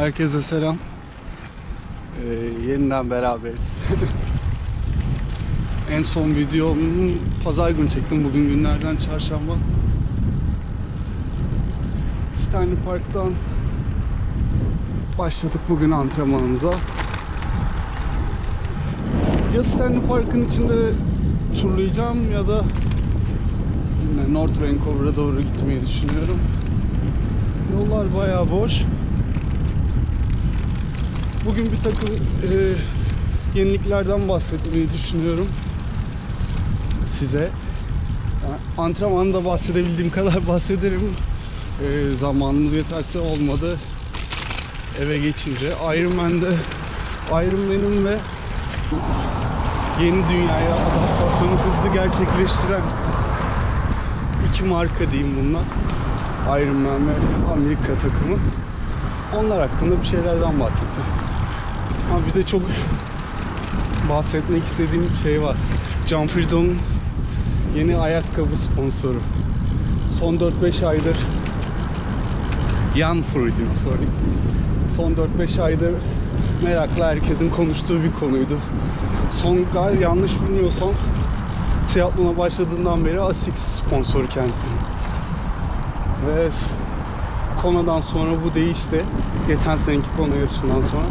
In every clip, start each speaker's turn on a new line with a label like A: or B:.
A: Herkese selam. Ee, yeniden beraberiz. en son videomu pazar günü çektim. Bugün günlerden çarşamba. Stanley Park'tan başladık bugün antrenmanımıza. Ya Stanley Park'ın içinde turlayacağım ya da North Vancouver'a doğru gitmeyi düşünüyorum. Yollar bayağı boş. Bugün bir takım e, yeniliklerden bahsetmeyi düşünüyorum size. Yani antrenmanda bahsedebildiğim kadar bahsederim. E, zamanımız yeterse olmadı. Eve geçince Ironman'de Ironman'in ve yeni dünyaya adaptasyonu hızlı gerçekleştiren iki marka diyeyim bunlar. Ironman ve Amerika takımı. Onlar hakkında bir şeylerden bahsedeceğim. Ama bir de çok bahsetmek istediğim şey var. Canfridon'un yeni ayakkabı sponsoru. Son 4-5 aydır Jan Fridon sorry. Son 4-5 aydır merakla herkesin konuştuğu bir konuydu. Son yanlış bilmiyorsam triatlona başladığından beri Asics sponsoru kendisi. Ve Kona'dan sonra bu değişti. Geçen seneki Kona yarışından sonra.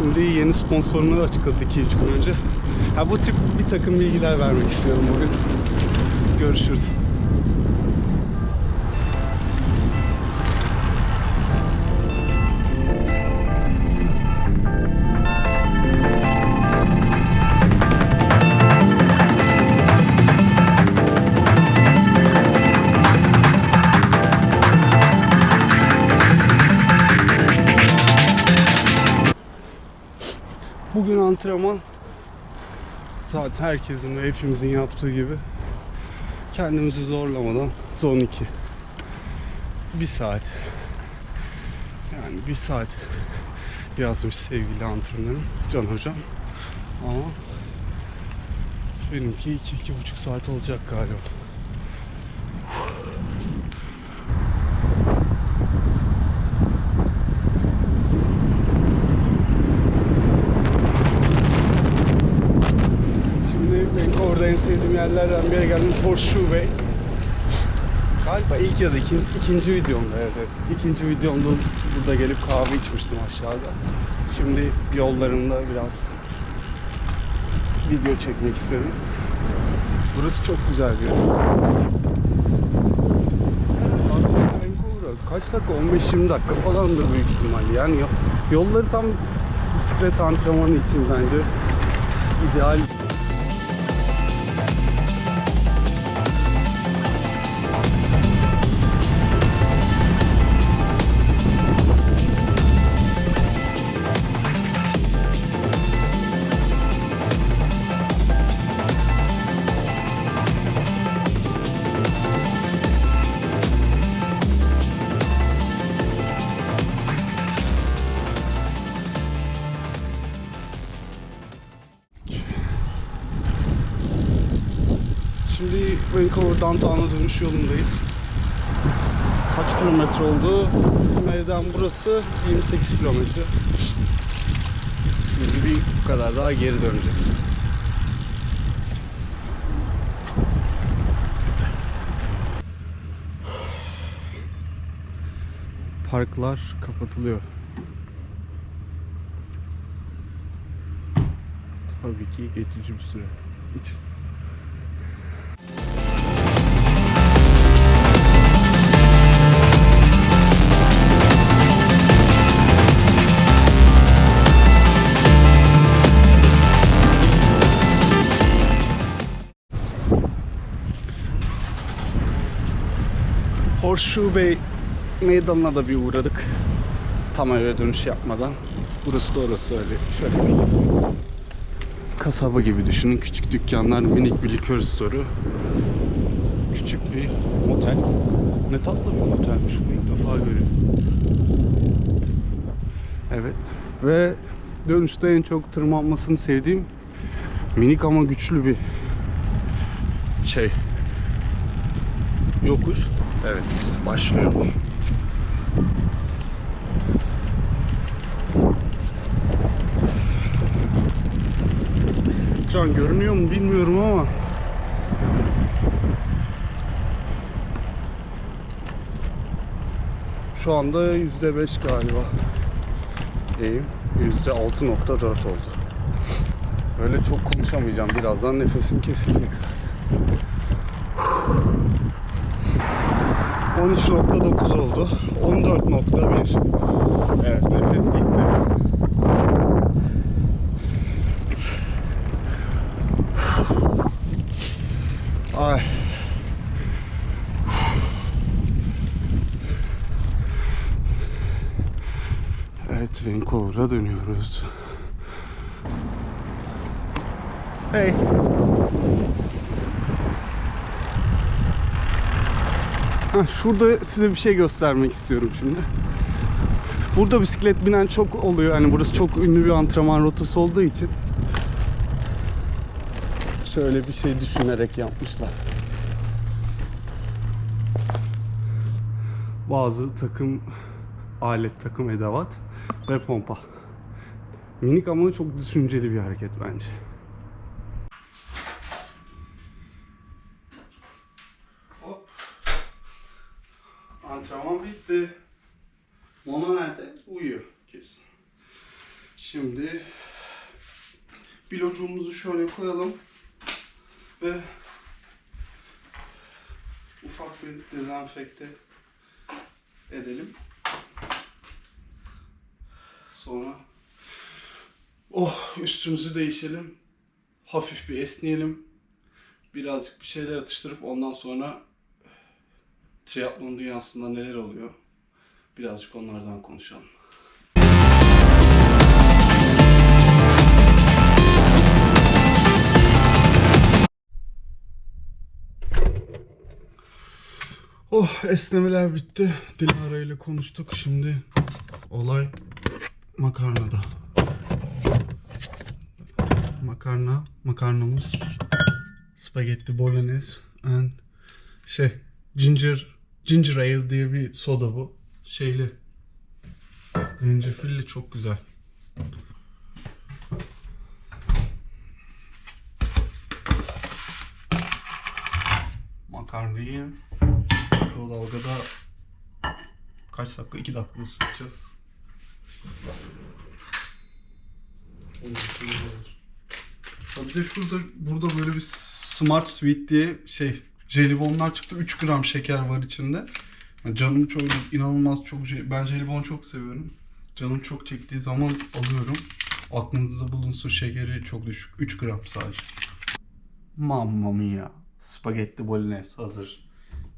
A: Şimdi yeni sponsorunu açıkladı 2-3 gün önce. Ha, bu tip bir takım bilgiler vermek istiyorum bugün. Görüşürüz. Antrenman. Zaten herkesin ve hepimizin yaptığı gibi kendimizi zorlamadan zon 2 bir saat. Yani bir saat yazmış sevgili antrenörüm Can Hocam. Ama benimki iki, iki buçuk saat olacak galiba Şimdi Vancouver'da yerlerden biri geldim Horseshoe Bay. Galiba ilk ya da ikinci, ikinci videomda evet. İkinci videomda burada gelip kahve içmiştim aşağıda. Şimdi yollarımda biraz video çekmek istedim. Burası çok güzel bir yer. Kaç dakika? 15-20 dakika falandır büyük ihtimalle. Yani yo- yolları tam bisiklet antrenmanı için bence ideal. Vancouver downtown'a dönüş yolundayız. Kaç kilometre oldu? Bizim evden burası 28 kilometre. Şimdi bir bu kadar daha geri döneceğiz. Parklar kapatılıyor. Tabii ki geçici bir süre için. Horseshoe Bay meydanına da bir uğradık. Tam eve dönüş yapmadan. Burası da orası öyle. Şöyle bir kasaba gibi düşünün. Küçük dükkanlar, minik bir likör store'u. Küçük bir motel. Ne tatlı bir motelmiş. Bu ilk defa görüyorum. Evet. Ve dönüşte en çok tırmanmasını sevdiğim minik ama güçlü bir şey yokuş. Evet, başlıyoruz. Ekran görünüyor mu bilmiyorum ama şu anda yüzde beş galiba eğim yüzde altı nokta dört oldu. Böyle çok konuşamayacağım. Birazdan nefesim kesilecek zaten. 13.9 oldu. 14.1. Evet nefes gitti. Ay. Evet Vancouver'a dönüyoruz. Hey. Ha, şurada size bir şey göstermek istiyorum şimdi. Burada bisiklet binen çok oluyor. Hani burası çok ünlü bir antrenman rotası olduğu için. Şöyle bir şey düşünerek yapmışlar. Bazı takım alet, takım edevat ve pompa. Minik ama çok düşünceli bir hareket bence. Antrenman bitti. Mona nerede? Uyuyor kesin. Şimdi bilocuğumuzu şöyle koyalım ve ufak bir dezenfekte edelim. Sonra oh üstümüzü değişelim. Hafif bir esneyelim. Birazcık bir şeyler atıştırıp ondan sonra triatlon dünyasında neler oluyor? Birazcık onlardan konuşalım. Oh esnemeler bitti. Dilara ile konuştuk. Şimdi olay makarnada. Makarna, makarnamız spagetti bolognese and şey ginger ginger ale diye bir soda bu. Şeyli zencefilli çok güzel. Makarnayı mikrodalgada kaç dakika? 2 dakika ısıtacağız. Bir de şurada burada böyle bir Smart Sweet diye şey jelibonlar çıktı. 3 gram şeker var içinde. Yani Canım çok inanılmaz çok ben jelibon çok seviyorum. Canım çok çektiği zaman alıyorum. Aklınızda bulunsun şekeri çok düşük. 3 gram sadece. Mamma mia. Spagetti bolognese hazır.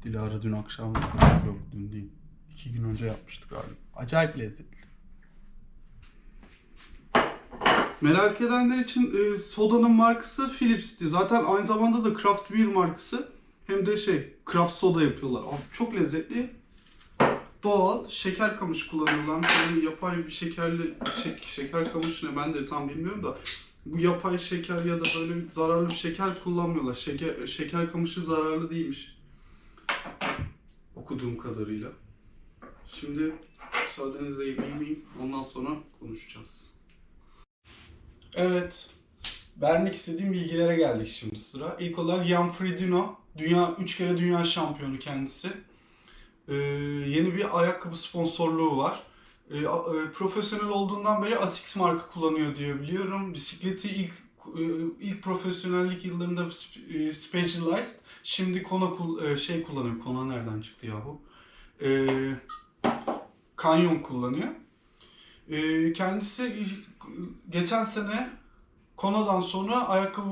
A: Dilara dün akşam yok dün değil. iki gün önce yapmıştık galiba. Acayip lezzetli. Merak edenler için e, sodanın markası Philips'ti. Zaten aynı zamanda da craft beer markası. Hem de şey craft soda yapıyorlar. Abi çok lezzetli. Doğal şeker kamışı kullanıyorlar. Yani yapay bir şekerli şek- şeker kamışı ne ben de tam bilmiyorum da bu yapay şeker ya da böyle bir zararlı bir şeker kullanmıyorlar. Şeker şeker kamışı zararlı değilmiş. Okuduğum kadarıyla. Şimdi müsaadenizle yemeğimi ondan sonra konuşacağız. Evet. Vermek istediğim bilgilere geldik şimdi sıra. İlk olarak Jan Frodeno. Dünya, 3 kere dünya şampiyonu kendisi. Ee, yeni bir ayakkabı sponsorluğu var. Ee, e, profesyonel olduğundan beri Asics marka kullanıyor diye biliyorum. Bisikleti ilk e, ilk profesyonellik yıllarında e, Specialized. Şimdi Kona e, şey kullanıyor. Kona nereden çıktı yahu? Ee, Canyon kullanıyor. Ee, kendisi geçen sene Kona'dan sonra ayakkabı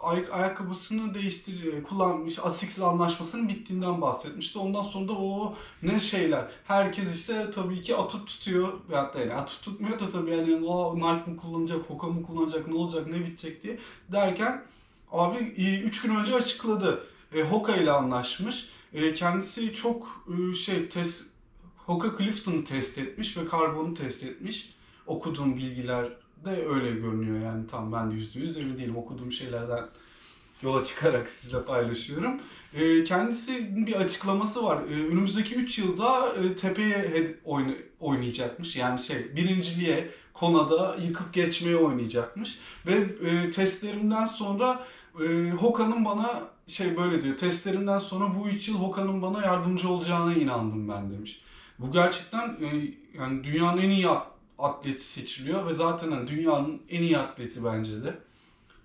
A: ay- ayakkabısını değiştir kullanmış Asics'le anlaşmasının bittiğinden bahsetmişti. Ondan sonra da o ne şeyler. Herkes işte tabii ki atıp tutuyor. Veyahut da yani atıp tutmuyor da tabii yani o Nike mı kullanacak, Hoka mı kullanacak, ne olacak, ne bitecek diye derken abi 3 gün önce açıkladı. E, Hoka ile anlaşmış. E, kendisi çok e, şey test Hoka Clifton'ı test etmiş ve karbonu test etmiş. Okuduğum bilgiler de öyle görünüyor yani tam ben de yüzde yüz emin değilim okuduğum şeylerden yola çıkarak sizle paylaşıyorum. E, kendisi bir açıklaması var. E, önümüzdeki 3 yılda e, tepeye oynayacakmış. Yani şey birinciliğe, Kona'da yıkıp geçmeye oynayacakmış. Ve e, testlerimden sonra e, Hoka'nın bana şey böyle diyor. Testlerimden sonra bu 3 yıl Hoka'nın bana yardımcı olacağına inandım ben demiş. Bu gerçekten e, yani dünyanın en iyi atleti seçiliyor ve zaten hani dünyanın en iyi atleti bence de.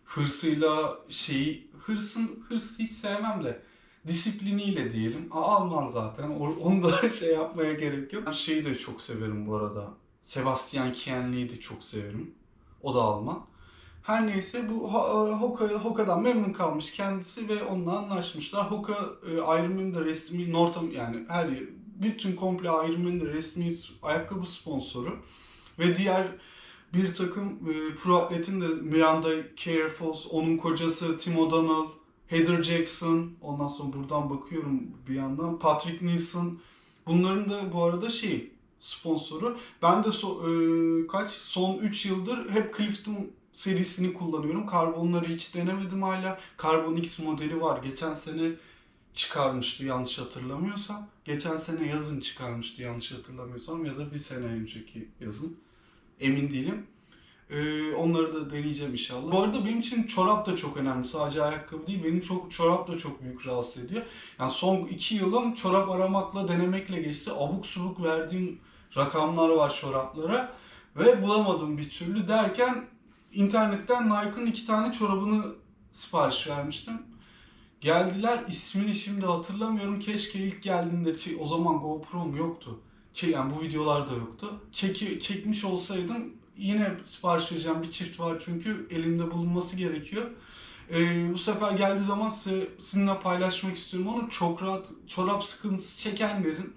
A: Hırsıyla şeyi, hırsın, hırs hiç sevmem de disipliniyle diyelim. Aa, Alman zaten. Onu da şey yapmaya gerek yok. Ben şeyi de çok severim bu arada. Sebastian Kienli'yi de çok severim. O da Alman. Her neyse bu e, Hoka, Hoka'dan memnun kalmış kendisi ve onunla anlaşmışlar. Hoka e, Ironman'in de resmi Northam yani her bütün komple Ironman'in de resmi ayakkabı sponsoru ve diğer bir takım e, pro atletin de Miranda Careful, onun kocası Tim O'Donnell, Heather Jackson, ondan sonra buradan bakıyorum bir yandan Patrick Nielsen. Bunların da bu arada şey sponsoru. Ben de so- e, kaç son 3 yıldır hep Clifton serisini kullanıyorum. Karbonları hiç denemedim hala. Carbon X modeli var. Geçen sene çıkarmıştı yanlış hatırlamıyorsam. Geçen sene yazın çıkarmıştı yanlış hatırlamıyorsam ya da bir sene önceki yazın. Emin değilim. Ee, onları da deneyeceğim inşallah. Bu arada benim için çorap da çok önemli. Sadece ayakkabı değil. Benim çok çorap da çok büyük rahatsız ediyor. Yani son iki yılım çorap aramakla, denemekle geçti. Abuk subuk verdiğim rakamlar var çoraplara. Ve bulamadım bir türlü derken internetten Nike'ın iki tane çorabını sipariş vermiştim. Geldiler ismini şimdi hatırlamıyorum. Keşke ilk geldiğinde o zaman GoPro'm yoktu. Çe- yani bu videolar da yoktu. Çeki, çekmiş olsaydım yine sipariş vereceğim bir çift var çünkü elimde bulunması gerekiyor. Ee, bu sefer geldiği zaman sizinle paylaşmak istiyorum onu. Çok rahat çorap sıkıntısı çekenlerin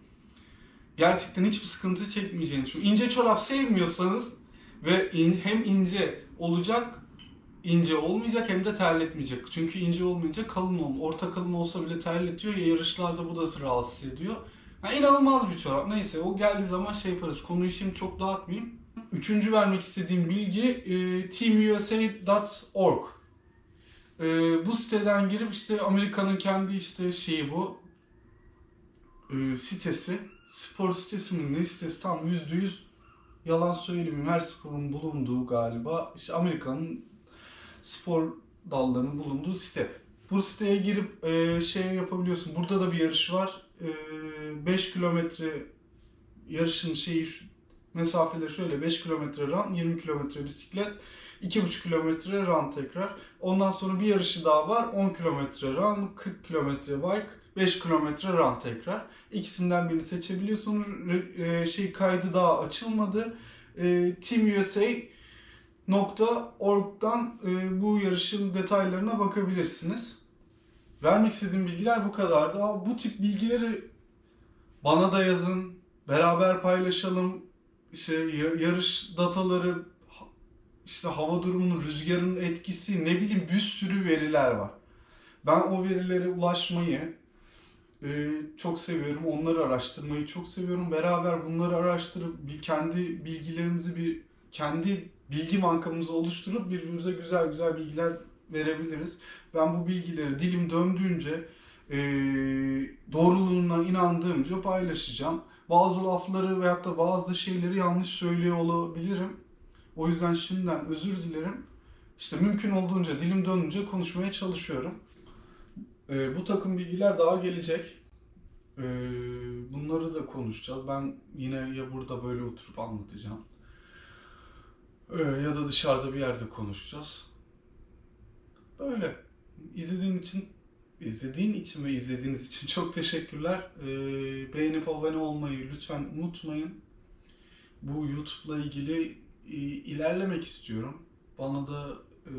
A: gerçekten hiçbir sıkıntı çekmeyeceğini düşünüyorum. İnce çorap sevmiyorsanız ve in- hem ince olacak ince olmayacak hem de terletmeyecek. Çünkü ince olmayınca kalın olun. Orta kalın olsa bile terletiyor ya yarışlarda bu da rahatsız ediyor. Yani inanılmaz bir çorap. Neyse o geldiği zaman şey yaparız. Konuyu şimdi çok dağıtmayayım. Üçüncü vermek istediğim bilgi e, teamusa.org. E, bu siteden girip işte Amerika'nın kendi işte şeyi bu e, sitesi. Spor sitesi mi ne sitesi tam yüzde yüz yalan söylemeyeyim her sporun bulunduğu galiba işte Amerika'nın spor dallarının bulunduğu site. Bu siteye girip e, şey yapabiliyorsun. Burada da bir yarış var. E, 5 kilometre yarışın şeyi mesafeleri şöyle 5 kilometre run, 20 kilometre bisiklet, 2,5 kilometre run tekrar. Ondan sonra bir yarışı daha var. 10 kilometre run, 40 kilometre bike, 5 kilometre run tekrar. İkisinden birini seçebiliyorsun. Re- e, şey kaydı daha açılmadı. E, Team USA .org'dan e, bu yarışın detaylarına bakabilirsiniz. Vermek istediğim bilgiler bu kadardı. Ama bu tip bilgileri bana da yazın, beraber paylaşalım. İşte ya- yarış dataları, işte hava durumunun, rüzgarın etkisi, ne bileyim bir sürü veriler var. Ben o verilere ulaşmayı e, çok seviyorum. Onları araştırmayı çok seviyorum. Beraber bunları araştırıp bir kendi bilgilerimizi bir kendi bilgi bankamızı oluşturup birbirimize güzel güzel bilgiler verebiliriz. Ben bu bilgileri dilim döndüğünce e, doğruluğuna inandığımca paylaşacağım. Bazı lafları veyahut da bazı şeyleri yanlış söylüyor olabilirim. O yüzden şimdiden özür dilerim. İşte mümkün olduğunca dilim dönünce konuşmaya çalışıyorum. E, bu takım bilgiler daha gelecek. E, bunları da konuşacağız. Ben yine ya burada böyle oturup anlatacağım. Ee, ya da dışarıda bir yerde konuşacağız. Böyle. İzlediğin için izlediğin için ve izlediğiniz için çok teşekkürler. Ee, beğenip abone olmayı lütfen unutmayın. Bu YouTube'la ilgili e, ilerlemek istiyorum. Bana da e,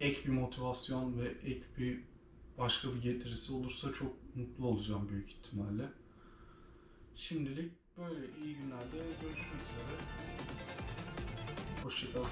A: ek bir motivasyon ve ek bir başka bir getirisi olursa çok mutlu olacağım büyük ihtimalle. Şimdilik böyle iyi günlerde görüşmek üzere. Hoşçakalın.